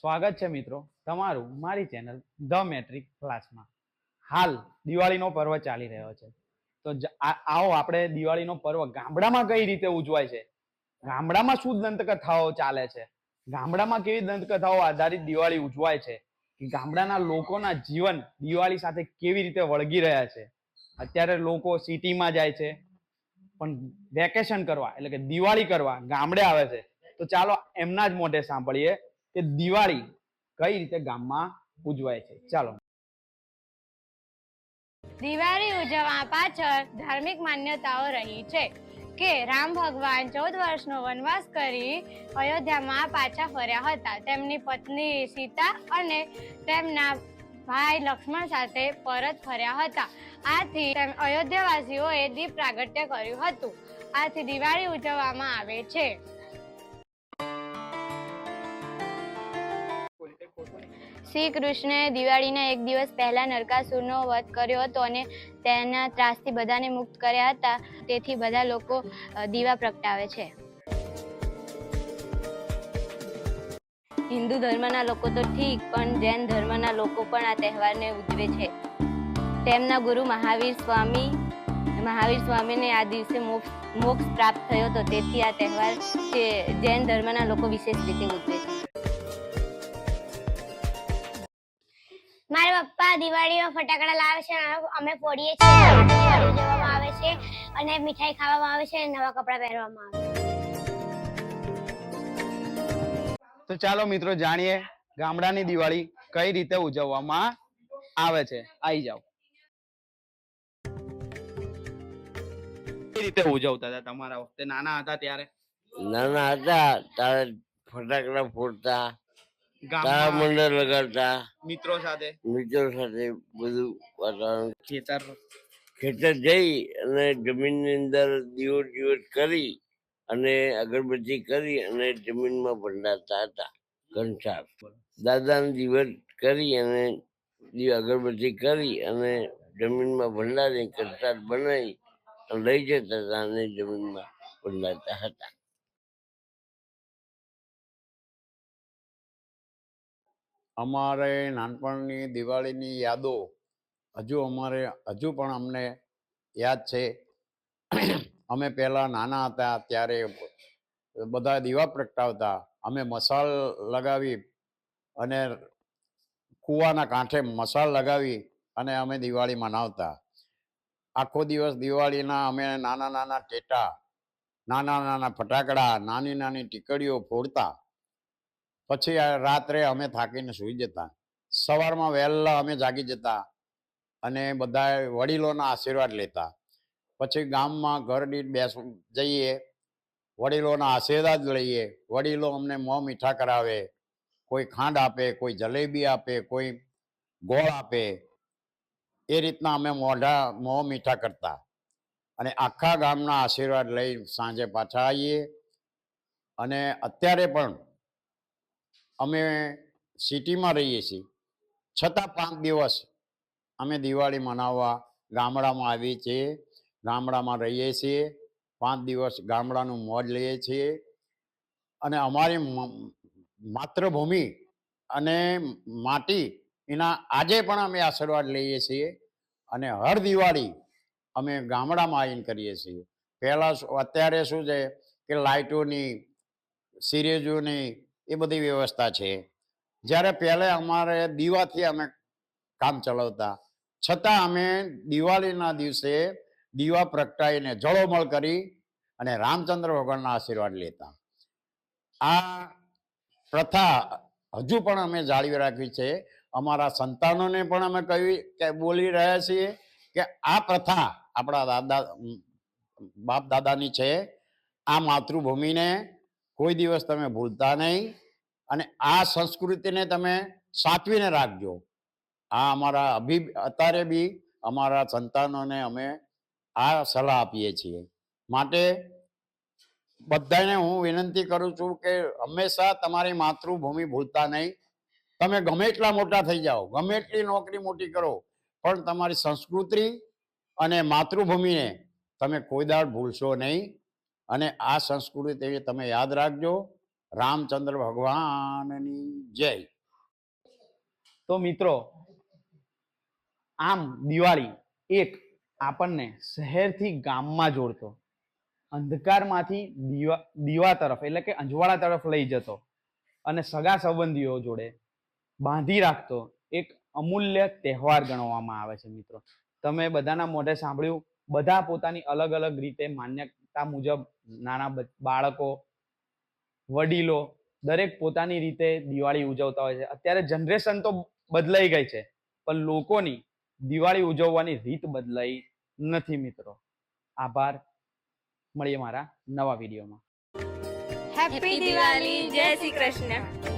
સ્વાગત છે મિત્રો તમારું મારી ચેનલ ધ મેટ્રિક ક્લાસમાં. હાલ દિવાળીનો પર્વ ચાલી રહ્યો છે. તો આવો આપણે દિવાળીનો પર્વ ગામડામાં કઈ રીતે ઉજવાય છે? ગામડામાં શું દંતકથાઓ ચાલે છે? ગામડામાં કેવી દંતકથાઓ આધારિત દિવાળી ઉજવાય છે? કે ગામડાના લોકોના જીવન દિવાળી સાથે કેવી રીતે વળગી રહ્યા છે? અત્યારે લોકો સિટીમાં જાય છે. પણ વેકેશન કરવા, એટલે કે દિવાળી કરવા ગામડે આવે છે. તો ચાલો એમના જ મોઢે સાંભળીએ. કે દિવાળી કઈ રીતે ગામમાં ઉજવાય છે? ચાલો. દિવાળી ઉજવવા પાછળ ધાર્મિક માન્યતાઓ રહી છે કે રામ ભગવાન ચૌદ વર્ષનો વનવાસ કરી અયોધ્યામાં પાછા ફર્યા હતા. તેમની પત્ની સીતા અને તેમના ભાઈ લક્ષ્મણ સાથે પરત ફર્યા હતા. આથી અયોધ્યાવાસીઓએ દીપ પ્રાગટ્ય કર્યું હતું. આથી દિવાળી ઉજવવામાં આવે છે. શ્રી કૃષ્ણે દિવાળીના એક દિવસ પહેલા નરકાસુરનો વધ કર્યો હતો અને તેના ત્રાસથી બધાને મુક્ત કર્યા હતા. તેથી બધા લોકો દીવા પ્રગટાવે છે. હિન્દુ ધર્મના લોકો તો ઠીક, પણ જૈન ધર્મના લોકો પણ આ તહેવારને ઉજવે છે. તેમના ગુરુ મહાવીર સ્વામી, મહાવીર સ્વામીને આ દિવસે મોક્ષ મોક્ષ પ્રાપ્ત થયો હતો. તેથી આ તહેવાર જૈન ધર્મના લોકો વિશેષ રીતે ઉજવે છે. પપ્પા દિવાળીમાં ફટાકડા લાવે છે અમે ફોડીએ છીએ. દિવાળી આવે છે અને મીઠાઈ ખાવામાં આવે છે અને નવા કપડાં પહેરવામાં આવે છે. તો ચાલો મિત્રો જાણીએ ગામડાની દિવાળી કઈ રીતે ઉજવવામાં આવે છે. આવી જાઓ. કઈ રીતે ઉજવતા હતા તમારા વખતે? નાના હતા ત્યારે? નાના હતા ત્યારે ફટાકડા ફોડતા ગામમાં મંડળ લગાડતા મિત્રો સાથે. મિત્રો સાથે બધું વાતાવરણ. ખેતર. ખેતર જઈ અને જમીનની અંદર દીવો દીવટ કરી અને અગરબત્તી કરી અને જમીનમાં ભંડારતા હતા ઘનસાર દાદાને દિવસ કરી અને અગરબત્તી કરી અને જમીનમાં ભંડારી ઘનસાર બનાવી લઈ જતા હતા અને જમીનમાં ભંડારતા હતા. અમારે નાનપણની દિવાળીની યાદો હજુ અમારે, હજુ પણ અમને યાદ છે. અમે પહેલાં નાના હતા ત્યારે બધા દીવા પ્રગટાવતા. અમે મસાલ લગાવી અને કૂવાના કાંઠે મસાલ લગાવી અને અમે દિવાળી મનાવતા. આખો દિવસ દિવાળીના અમે નાના નાના ટેટા, નાના નાના ફટાકડા, નાની નાની ટીકડીઓ ફોડતા. પછી રાત્રે અમે થાકીને સૂઈ જતા. સવારમાં વહેલા અમે જાગી જતા અને બધા વડીલોના આશીર્વાદ લેતા. પછી ગામમાં ઘર દીઠ બેસ જઈએ, વડીલોના આશીર્વાદ લઈએ. વડીલો અમને મોં મીઠા કરાવે, કોઈ ખાંડ આપે, કોઈ જલેબી આપે, કોઈ ગોળ આપે. એ રીતના અમે મોઢા, મોં મીઠા કરતા. અને આખા ગામના આશીર્વાદ લઈ સાંજે પાછા આવીએ. અને અત્યારે પણ અમે સિટીમાં રહીએ છીએ. છતાં પાંચ દિવસ અમે દિવાળી મનાવવા ગામડામાં આવીએ છીએ. ગામડામાં રહીએ છીએ. પાંચ દિવસ ગામડાનું મોજ લઈએ છીએ. અને અમારી માતૃભૂમિ અને માટી એના આજે પણ અમે આશીર્વાદ લઈએ છીએ. અને હર દિવાળી અમે ગામડામાં આવીને કરીએ છીએ. પહેલાં અત્યારે શું છે કે લાઇટોની સિરેજોની એ બધી વ્યવસ્થા છે. જ્યારે પહેલે અમારે દીવાથી અમે કામ ચલાવતા, છતાં અમે દિવાળીના દિવસે દીવા પ્રગટાવીને જળોમળ કરી અને રામચંદ્ર ભગવાનના આશીર્વાદ લેતા. આ પ્રથા હજુ પણ અમે જાળવી રાખી છે. અમારા સંતાનોને પણ અમે કહી કે બોલી રહ્યા છીએ કે આ પ્રથા આપણા દાદા, બાપ દાદાની છે. આ માતૃભૂમિને કોઈ દિવસ તમે ભૂલતા નહીં અને આ સંસ્કૃતિને તમે સાચવીને રાખજો. આ અમારા અભિ, અત્યારે બી અમારા સંતાનોને અમે આ સલાહ આપીએ છીએ. માટે બધાને હું વિનંતી કરું છું કે હંમેશા તમારી માતૃભૂમિ ભૂલતા નહીં. તમે ગમે એટલા મોટા થઈ જાઓ, ગમે એટલી નોકરી મોટી કરો, પણ તમારી સંસ્કૃતિ અને માતૃભૂમિને તમે કોઈ દાડ ભૂલશો નહીં. અને આ સંસ્કૃતિ તમે યાદ રાખજો. રામચંદ્ર ભગવાનની જય. તો મિત્રો, આમ દિવાળી એક આપણને શહેરથી ગામમાં જોડતો, અંધકારમાંથી દીવા દીવા તરફ એટલે કે અંજવાળા તરફ લઈ જતો અને સગા સંબંધીઓ જોડે બાંધી રાખતો એક અમૂલ્ય તહેવાર ગણવામાં આવે છે મિત્રો. તમે બધાના મોઢે સાંભળ્યું, બધા પોતાની અલગ અલગ રીતે માન્યતા મુજબ નાના બાળકો વડીલો દરેક પોતાની રીતે દિવાળી ઉજવતા હોય છે. અત્યારે જનરેશન તો બદલાઈ ગઈ છે પણ લોકોની દિવાળી ઉજવવાની રીત બદલાઈ નથી મિત્રો. આભાર. મળીએ મારા નવા વિડીયોમાં. હેપી દિવાળી જય શ્રી કૃષ્ણ.